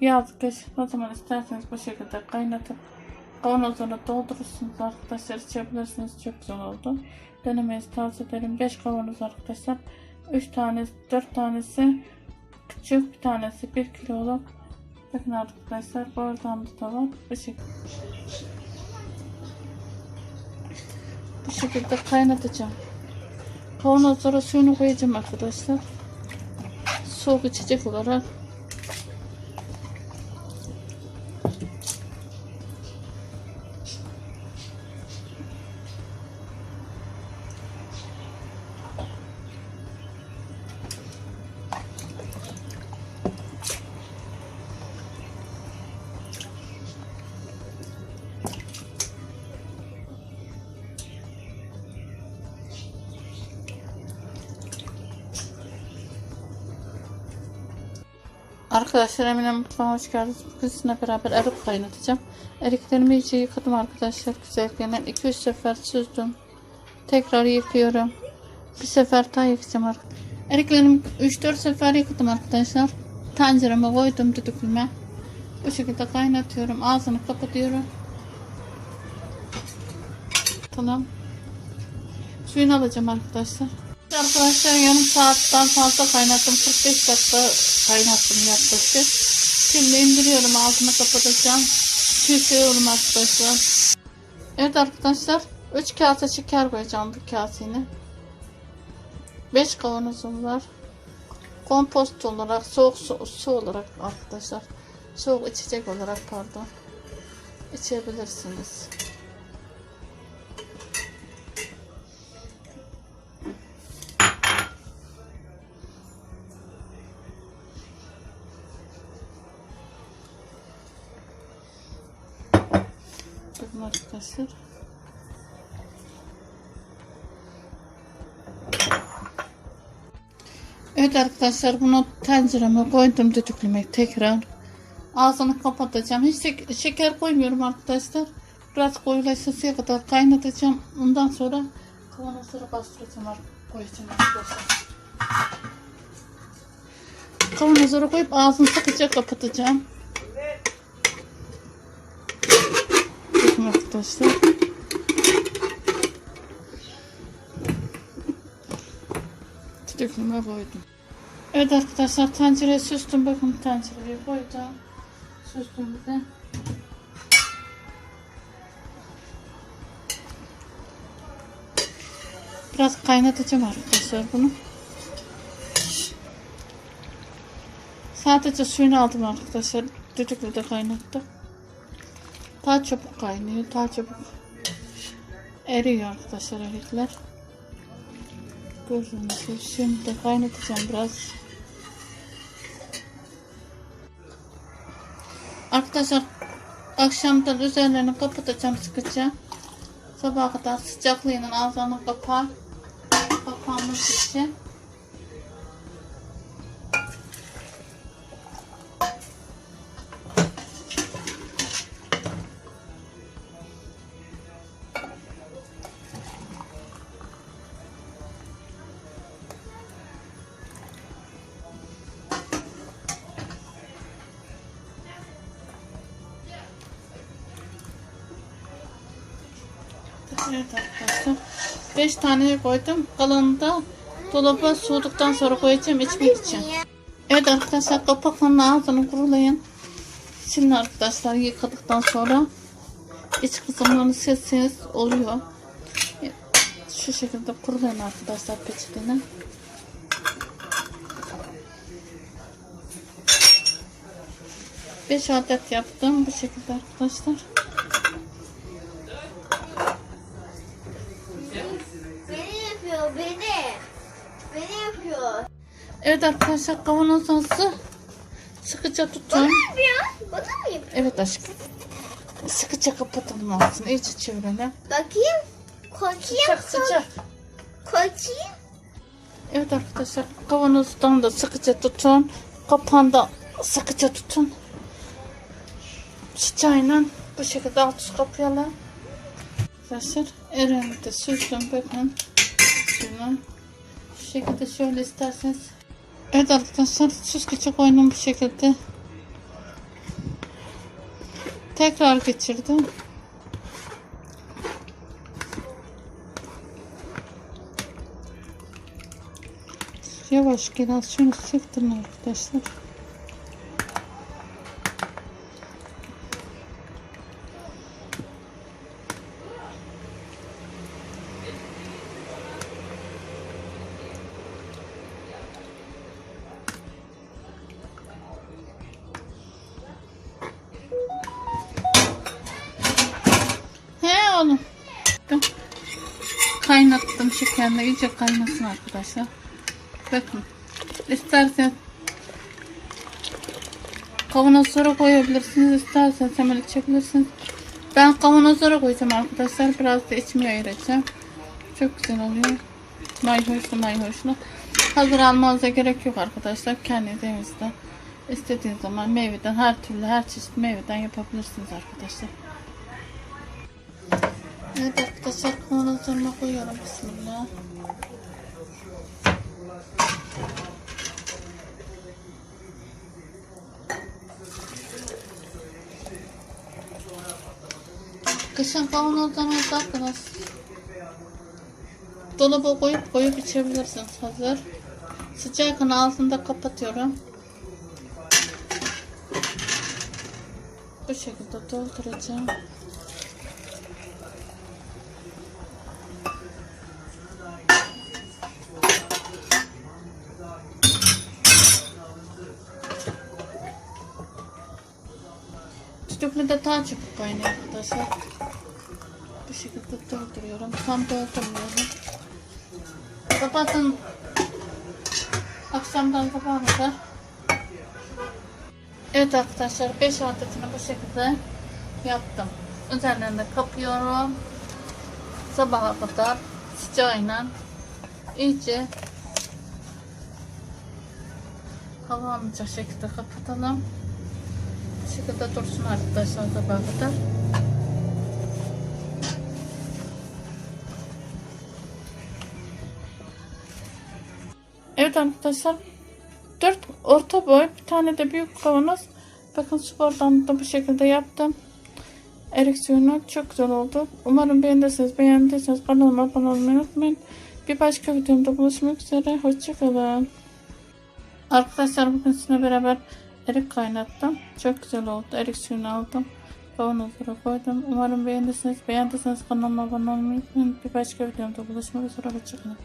Yazık ne zaman isterseniz bu şekilde kaynatıp kavanozlara doldurursunuz arkadaşlar içebilirsiniz çok güzel oldu. Denemenizi tavsiye ederim. 5 kavanoz arkadaşlar. 3 tanesi 4 tanesi küçük bir tanesi 1 kiloluk. Bakın arkadaşlar bardağımda da var. Bu şekilde. Bu şekilde kaynatacağım. Kavanozlara suyunu koyacağım arkadaşlar. Soğuk içecek olarak Arkadaşlar Emine mutfağına hoş geldiniz. Bugün sizinle beraber erik kaynatacağım. Eriklerimi iyice yıkadım arkadaşlar. Güzelken 2-3 sefer süzdüm. Tekrar yıkıyorum. Bir sefer daha yıkayacağım arkadaşlar. Eriklerimi 3-4 sefer yıkadım arkadaşlar. Tencereme koydum düdüklüme. Bu şekilde kaynatıyorum. Ağzını kapatıyorum. Tamam. Suyunu alacağım arkadaşlar. Arkadaşlar yarım saatten fazla kaynattım. 45 dakika kaynattım yaklaşık. Şimdi indiriyorum ağzını kapatacağım. Süslüyorum arkadaşlar. Evet arkadaşlar 3 kase şeker koyacağım bu kasene. 5 kavanozum var. Kompost olarak soğuk su, su olarak arkadaşlar. Soğuk içecek olarak pardon. içebilirsiniz. Arkadaşlar. Evet arkadaşlar bunu tencereme koydum düdüklemek tekrar. Ağzını kapatacağım. Hiç şek- şeker koymuyorum arkadaşlar. Biraz koyulaşasıya kadar kaynatacağım. Ondan sonra kavanozları bastıracağım koyacağım arkadaşlar. Kavanozları koyup ağzını sıkıca kapatacağım. Bakın arkadaşlar. Düdüklüme koydum. Evet arkadaşlar tencereye süstüm. Bakın tencereye koydum. Süstüm bir de. Biraz kaynatacağım arkadaşlar bunu. Sadece suyunu aldım arkadaşlar. Düdüklü de kaynattım. Daha çabuk kaynıyor. Daha çabuk eriyor arkadaşlar erikler. Gördüğünüz gibi şimdi de kaynatacağım biraz. Arkadaşlar akşamdan üzerlerini kapatacağım sıkıca. Sabaha kadar sıcaklığının ağzını kapar. Kapanmış için. Evet arkadaşlar. 5 tane koydum. Kalanını da dolaba soğuduktan sonra koyacağım içmek için. Evet arkadaşlar kapaklarının ağzını kurulayın. Şimdi arkadaşlar yıkadıktan sonra iç kısımlarını silseniz oluyor. Şu şekilde kurulayın arkadaşlar peçeteni. Beş adet yaptım bu şekilde arkadaşlar. Evet arkadaşlar kavanozunuzu sıkıca Bana tutun. Bana mı yapıyor? Evet aşkım. Sıkıca kapatalım ağzını. İyice çevirelim. Bakayım. Kokayım. Sıcak sıcak. Kokayım. Evet arkadaşlar kavanozdan da sıkıca tutun. Kapağını da sıkıca tutun. Sıcağıyla bu şekilde alt üst kapayalım. Arkadaşlar erini de süzdüm bakın. Şunu. Şu şekilde şöyle isterseniz Evet arkadaşlar süzgece koydum bu şekilde. Tekrar geçirdim. Yavaş biraz şunu sıktım arkadaşlar. Kaynattım şekerle iyice kaynasın arkadaşlar. Bakın. İstersen kavanozlara koyabilirsiniz. isterseniz hemen içebilirsiniz. Ben kavanozlara koyacağım arkadaşlar. Biraz da içime ayıracağım. Çok güzel oluyor. Mayhoşlu mayhoşlu. Hazır almanıza gerek yok arkadaşlar. Kendi evinizde istediğiniz zaman meyveden her türlü her çeşit meyveden yapabilirsiniz arkadaşlar. Evet arkadaşlar kavanozlarıma koyuyorum. Bismillah. Kışın kavanozlarınızda arkadaşlar dolaba koyup koyup içebilirsiniz hazır. Sıcakın altında kapatıyorum. Bu şekilde dolduracağım. De daha çabuk kaynıyor arkadaşlar. Bu şekilde dolduruyorum. Tam doldurmuyorum. Kapatın. Akşamdan sabaha kadar. Evet arkadaşlar 5 adetini bu şekilde yaptım. Üzerlerine de kapıyorum. Sabaha kadar sıcağıyla iyice hava almayacak şekilde kapatalım. Şekilde dursun arkadaşlar sabaha kadar. Evet arkadaşlar 4 orta boy bir tane de büyük kavanoz. Bakın spordan da bu şekilde yaptım. Ereksiyonu çok güzel oldu. Umarım beğenirsiniz. Beğendiyseniz kanalıma abone olmayı unutmayın. Bir başka videomda buluşmak üzere. Hoşçakalın. Arkadaşlar bugün sizinle beraber erik kaynattım. Çok güzel oldu. Erik suyunu aldım. Kavanozlara koydum. Umarım beğendiyseniz. Beğendiyseniz kanalıma abone olmayı unutmayın. Bir başka videomda buluşmak üzere. Hoşçakalın.